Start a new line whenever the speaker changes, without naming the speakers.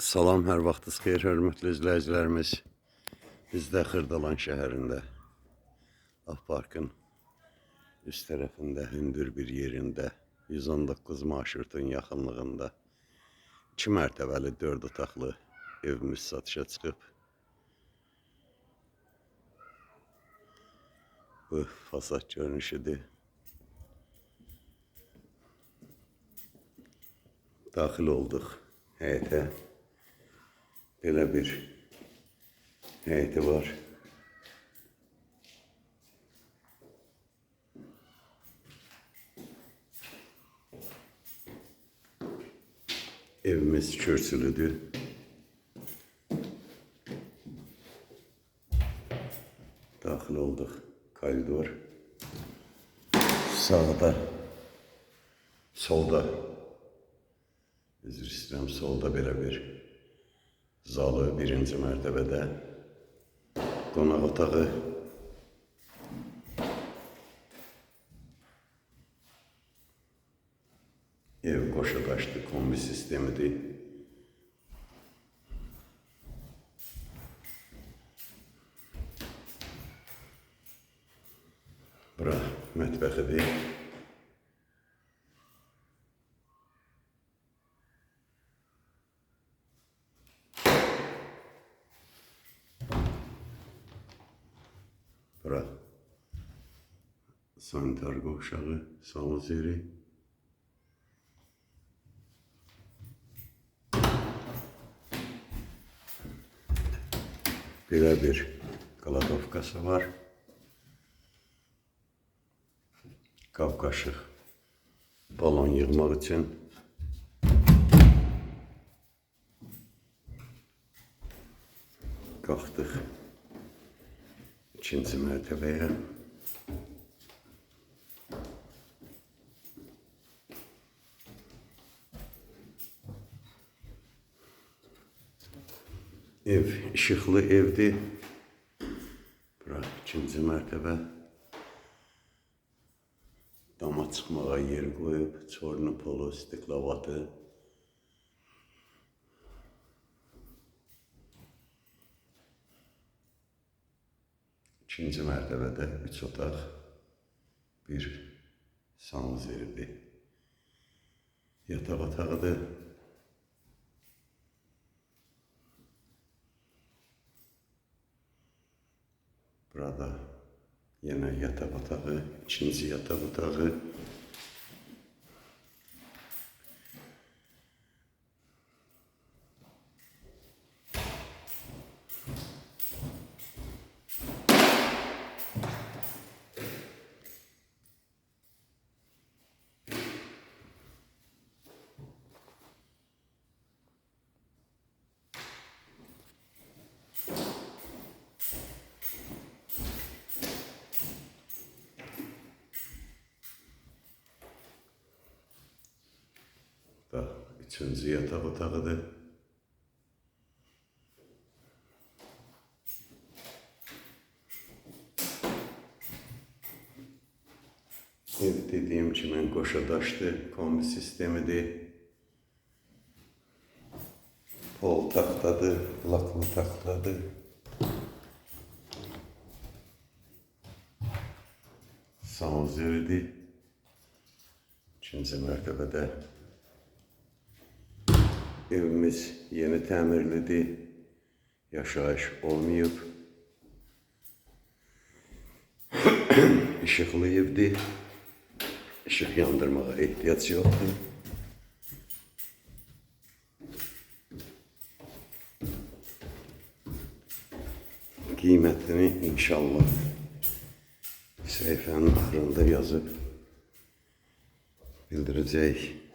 Salam, hər vaxtınız xeyir, hörmətli izləyicilərimiz. Biz də Xırdalan şəhərində, Parkın üst tərəfində, hündür bir yerində, 119 marşrutun yaxınlığında 2 mərtəbəli 4 otaqlı evimiz satışa çıxıb. Bu fasad görünüşüdür. Daxil olduq həyətə. Belə bir həyəti var. Evimiz kürsülüdür. Daxil olduq. Koridor. Sağda, solda, üzr istəyirəm, solda belə bir zalı birinci mərtəbədə qonaq otağı ev qoşa daşlı kombi sistemidir. Bura mətbəxidir. Bura sanitar qovşağı, salon yeri. Belə bir kladovkası var. Qab qaşıq balon yığmaq üçün. Qalxdıq ikinci mərtəbəyə. Ev işıqlı evdir. Bura ikinci mərtəbə. Dama çıxmağa yer qoyub, çornu polu, stiklavatı. İkinci mərtəbədə üç otaq, bir sanuzeridir. Yataq otağıdır. Burada yine yatak otağı, ikinci yatak otağı. Da üçüncü yatak otağıdır. Ev dediğim kimi qoşa daşlı kombi sistemidir. Pol taxtadır, laklı taxtadır. Sanuzeridir. İkinci mərtəbədə Evimiz yeni təmirlidir. Yaşayış olmayıb. İşıqlı evdir. İşıq yandırmağa ehtiyac yoxdur. Qiymətini inşallah səhifənin axırında yazıb bildirəcək.